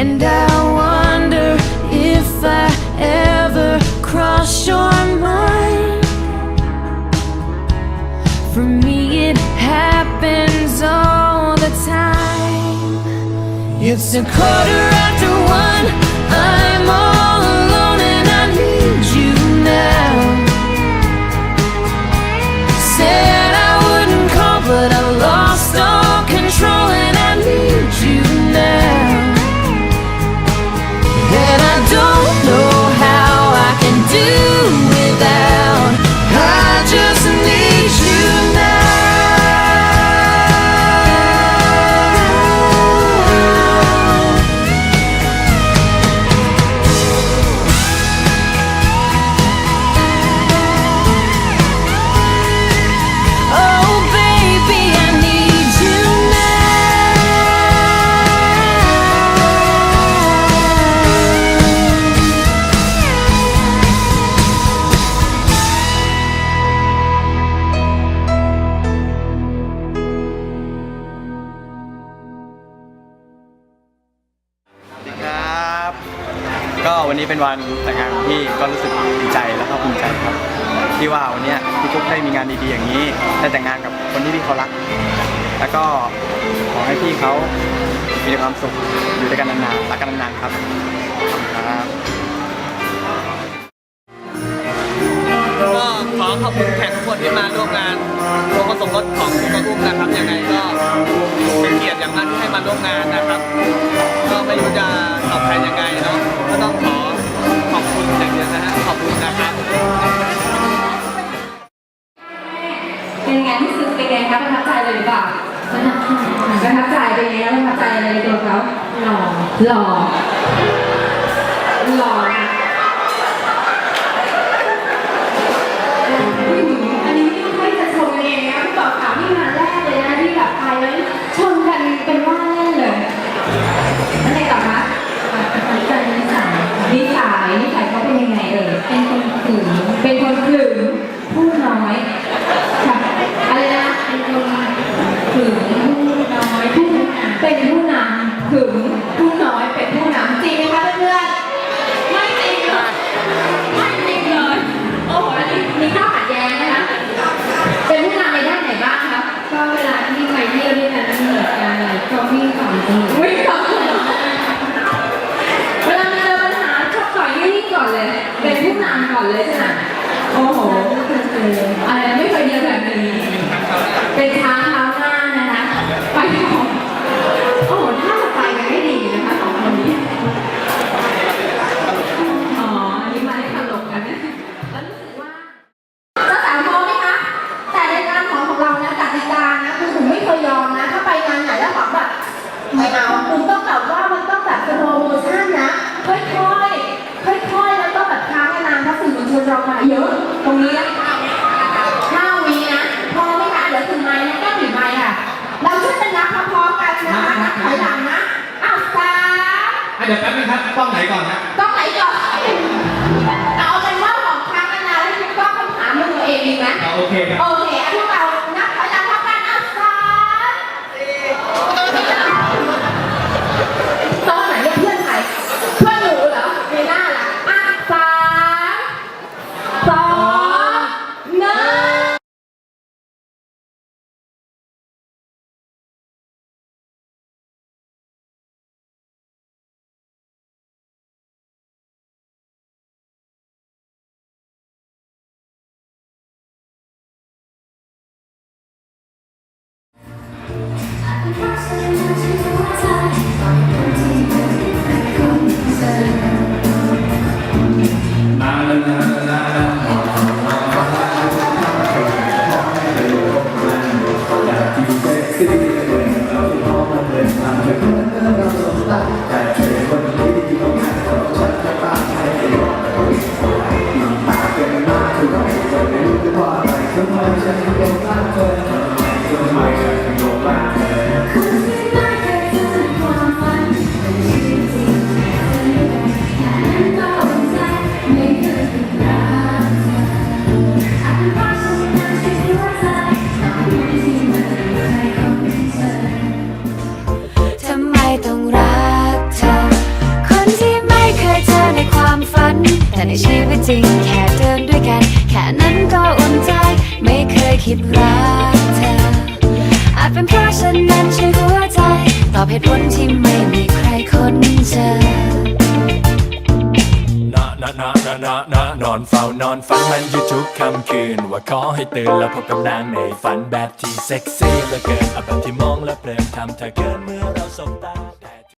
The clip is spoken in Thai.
And I wonder if I ever cross your mind. For me, it happens all the time. It's a quarter after one. เป็นวันแต่งงานของพี่ก็รู้สึกดีใจแล้วก็ภูมิใจครับ ที่ว่าวันนี้พี่กุ๊กได้มีงานดีๆอย่างนี้ได้แต่งงานกับคนที่พี่เขารัก แล้วก็ขอให้พี่เขามีความสุขอยู่ด้วยกันนานๆรักกันนานๆครับขอบคุณครับก็ขอขอบคุณแขกทุกคนที่มาร่วมงานโรงผสมรสของคุณกระอุ้มนะครับยังไงก็เป็นเกียรติอย่างมากที่ให้มาร่วมงานนะ เป็นไงรู้สึกเป็นไงคะประทับใจเลยหรือเปล่าประทับใจประทับใจเป็นไงแล้วประทับใจอะไรในตัวเขาหล่อหล่อหล่อ อะไรไม่เคยเจอแบบนี้เป็นช้างเท้าหน้านะคะไปของโอ้โหถ้าจะไปกันไม่ดีนะคะสองคนนี้อ๋ออันนี้มาให้ตลกกันนะแล้วรู้สึกว่าเจ้าสาวพร้อมไหมคะแต่ในการของของเรานะกติกานะคือผมไม่เคยยอมนะ ถ้าไปงานไหนแล้วแบบแบบไม่เอาคุณต้องแบบว่ามันต้องแบบสโลโมชั่นนะค่อยๆค่อยๆแล้วก็แบบค้างนานๆเพราะสื่อมวลชนเรามาเยอะ พร้อมๆกันนะคะนับถอยหลังนะอ้าวสามอะเดี๋ยวแป๊บนึงครับกล้องไหนก่อนนะต้องไหนก่อนเอาเป็นว่าบอกครั้งกันนะแล้วคุณก็คำถามเรื่องตัวเองดีไหมเอาโอเคครับ โอ จริง แค่เดินด้วยกัน แค่นั้นก็อุ่นใจ ไม่เคยคิดรักเธอ อาจเป็นเพราะฉันนั้นใช่หัวใจ ตอบเหตุผลที่ไม่มีใครคนเจอนะนะนะนะนะนอนเฝ้านอนฟังมันอยู่ทุกค่ำคืน ว่าขอให้ตื่นแล้วพบกับนางในฝันแบบที่เซ็กซี่เหลือเกินแบบที่มองแล้วเพลินทำเธอเกินเมื่อเราสบตา